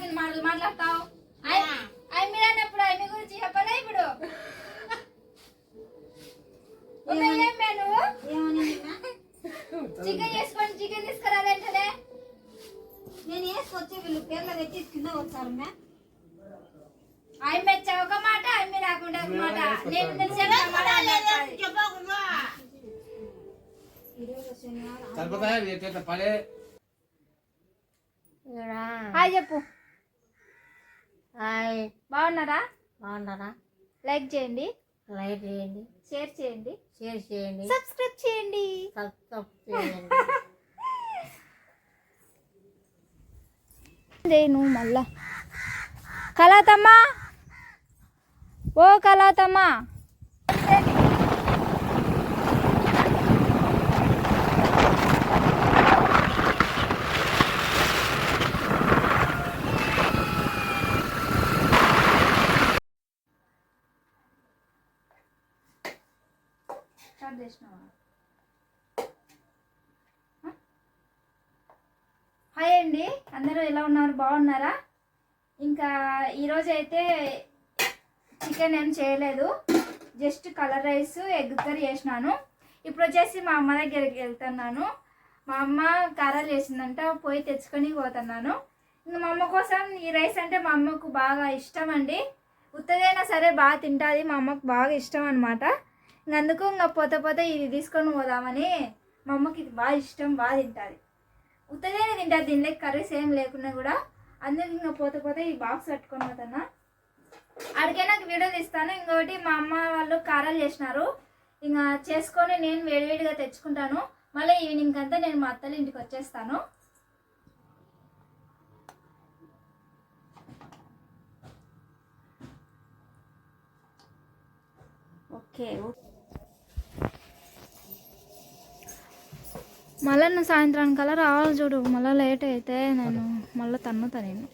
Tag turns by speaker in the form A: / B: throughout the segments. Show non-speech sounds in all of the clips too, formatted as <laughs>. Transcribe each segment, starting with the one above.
A: తాగిన మాటలు మాట్లాడతావు? అవి మీరు అన్నప్పుడు అవి గురించి చెప్పలే ఇప్పుడు. ఉదయం ఏం మే నువ్వు?
B: ఏమని నిన్న?
A: చికెన్ చేసుకొని చికెన్ తీసుకురాలేంటనే
B: నేను వేసుకొచ్చి వీళ్ళు పేర్లు తెచ్చి కింద వచ్చారు మ్యా
A: అవి మెచ్చ ఒక మాట అవి రాకుండా ఒక మాట. నేను నేను చెప్పిన మాట అన్నట్టు.
B: ఈరోజు శనివారం
C: సరిపోతాయి ఎట్లా పడే
A: హాయ్ చెప్పు
D: హాయ్.
A: బాగున్నారా?
D: బాగున్నారా?
A: లైక్ చేయండి.
D: లైక్ చేయండి.
A: షేర్ చేయండి.
D: షేర్ చేయండి.
A: సబ్స్క్రైబ్ చేయండి.
D: సబ్స్క్రైబ్ చేయండి. <laughs>
A: నువ్వు మళ్ళా. కళాతమ్మా? ఓ కళాతమ్మా. హాయ్ అండి. అందరూ ఎలా ఉన్నారు? బాగున్నారా? ఇంకా ఈరోజు అయితే చికెన్ ఏం చేయలేదు. Just colour rice egg curry చేసినాను. ఇప్పుడు వచ్చేసి మా అమ్మ దగ్గరికి వెళ్తున్నాను. మా అమ్మ కారాలు చేసిందంట పోయి తెచ్చుకొని పోతున్నాను. ఇంకా మా అమ్మ కోసం ఈ రైస్ అంటే మా అమ్మకు బాగా ఇష్టం అండి. ఉత్తదైనా సరే బాగా తింటుంది. మా అమ్మకు బాగా ఇష్టం అనమాట ఇంక అందుకు ఇంకా పోతే పోతే ఇది తీసుకొని పోదామని మా అమ్మకి ఇది బాగా ఇష్టం బాగా తింటుంది. ఉత్తగానే తింటారు దీనిలో కర్రీస్ ఏం లేకున్నా కూడా. అందుకు ఇంకా పోతే పోతే ఈ బాక్స్ పట్టుకొని పోతున్నా. అడిగే నాకు వీడియో తీస్తాను. ఇంకొకటి మా అమ్మ వాళ్ళు కారాలు చేసినారు. ఇంకా చేసుకొని నేను వేడివేడిగా తెచ్చుకుంటాను. మళ్ళీ ఈవినింగ్ అంతా నేను మా అత్తలు ఇంటికి వచ్చేస్తాను. ఓకే మళ్ళీ నువ్వు సాయంత్రానికల్లా రావాలి చూడు మళ్ళీ లేట్ అయితే నేను మళ్ళీ తన్నుతా నేను.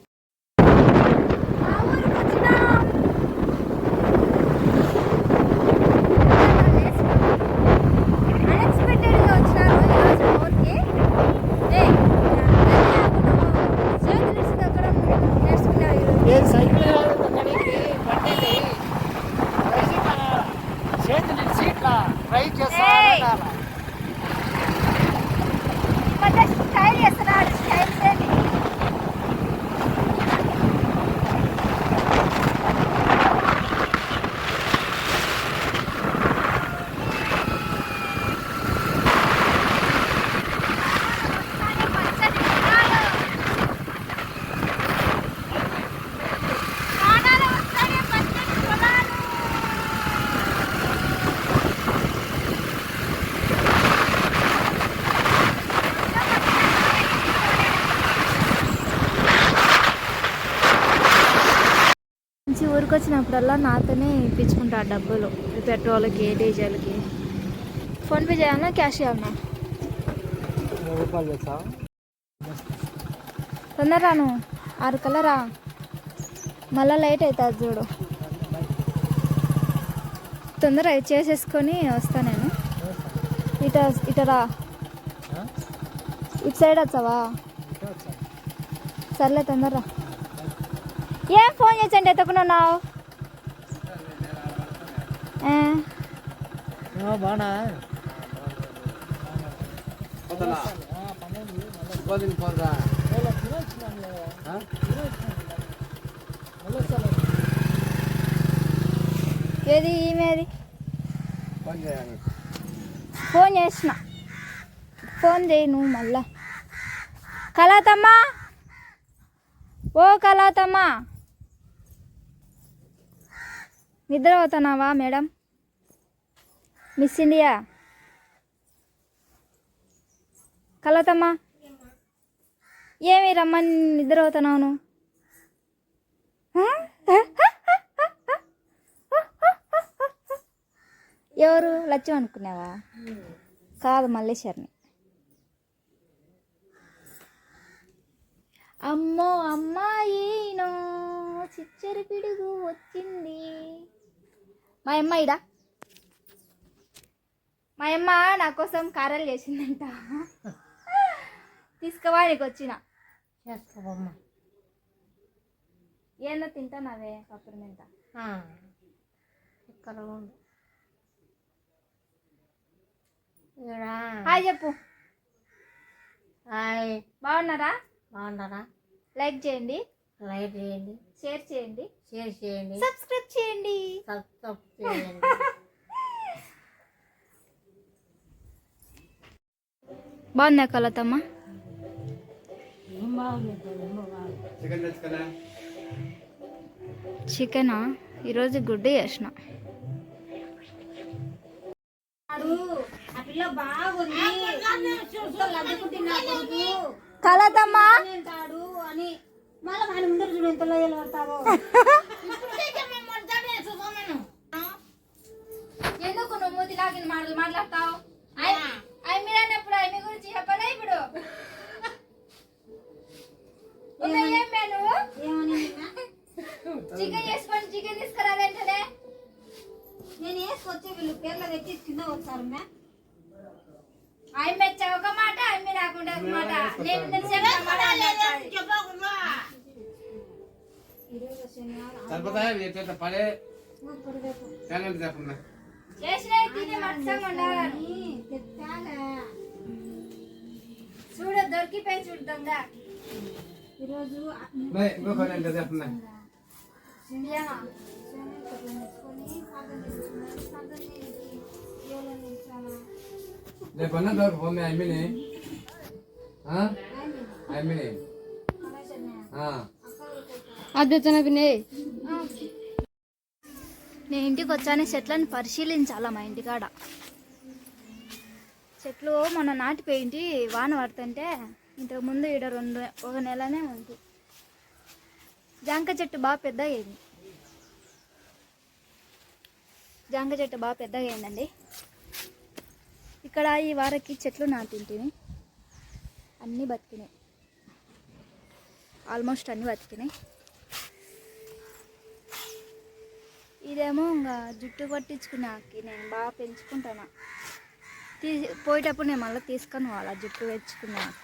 A: ఊరికి వచ్చినప్పుడల్లా నాతోనే ఇప్పించుకుంటా డబ్బులు. పెట్రోల్కి డీజిల్కి. ఫోన్పే చేయాలన్నా క్యాష్ చేయాలన్నా
D: రూపాయలు చేస్తావా
A: తొందరరాను ఆరు కలరా మళ్ళీ లేట్ అవుతుంది చూడు. తొందర చేసేసుకొని వస్తా నేను. ఇట ఇటరా ఇటు సైడ్ వచ్చావా? సర్లే తొందరరా ఏం ఫోన్ చేసండి ఎత్తుకున్నావు ఏది ఈమెది
C: ఫోన్
A: చేసిన. ఫోన్ చేయి నువ్వు మళ్ళా. కళాతమ్మా? ఓ కళాతమ్మా! నిద్ర పోతున్నావా మేడం మిస్ ఇండియా కలతమ్మా ఏమి రమ్మని నిద్ర పోతున్నావు ఎవరు లచ్చం అనుకున్నావా కాదు మల్లేశ్వరిని అమ్మో అమ్మాయినో చిచ్చరి పిడుగు వచ్చింది మా అమ్మ ఇడా? మా అమ్మ నా కోసం కారాలు చేసిందంట. తీసుకువా నీకు వచ్చిన.
D: చేస్తావమ్మా
A: ఏందో తింటానవే
D: ఉంది ఇక్కడ
A: హాయ్ చెప్పు.
D: హాయ్.
A: బాగున్నారా?
D: బాగున్నారా?
A: లైక్ చేయండి.
D: లైక్ చేయండి.
A: షేర్ చేయండి.
D: షేర్ చేయండి.
A: సబ్స్క్రైబ్ చేయండి.
D: సబ్స్క్రైబ్ <laughs> చేయండి.
A: బాగుందా కలతమ్మ
C: చికెన్?
A: ఈరోజు గుడ్డు చేసిన. కలతమ్మ
B: మళ్ళీ వాడి ముందర చూడు ఎంత లోయలు పడతావో.
A: ఎందుకు నువ్వు మూతి లాగిన మాటలు మాట్లాడతావు? మీరు అన్నప్పుడు అవి గురించి చెప్పలే ఇప్పుడు? చికెన్ చేసుకొని చికెన్ తీసుకురాలేంటనే
B: నేను వేసుకొచ్చి వీళ్ళు పేర్లు తెచ్చి కింద వచ్చారు మే.
A: అవి మెచ్చ ఒక మాట అవి రాకుండా ఒక మాట. నేను నేను
C: సరిపోతాయా? నీ చేత పడే తేనండి చెప్పండి.
A: చూడు దొరికిపోయి చూడు దొంగ.
B: ఈరోజు
C: ఇంకొక రెండు చెప్పండి.
A: ఏమో?
C: రేపు అన్న దొరక పోమే అమ్మిని అమ్మిని
A: నేను ఇంటికి వచ్చాను చెట్లను పరిశీలించాలా మా ఇంటికాడ? చెట్లు మొన్న నాటిపోయింటి వాన పడుతుంటే ఇంతకు ముందు ఈడ రెండు ఒక నెలనే ఉంది. జాంక చెట్టు బాగా పెద్దగా అయింది జాంక చెట్టు బాగా పెద్దగా అయిందండి ఇక్కడ ఈ వారకి చెట్లు నాటింటివి అన్నీ బతికినాయి. ఆల్మోస్ట్ అన్నీ బతికినాయి. ఇదేమో ఇంకా జుట్టు పట్టించుకున్నాకి నేను బాగా పెంచుకుంటాను. తీ పోయేటప్పుడు నేను మళ్ళీ తీసుకొని పోవాలి జుట్టు పెంచుకున్నాకు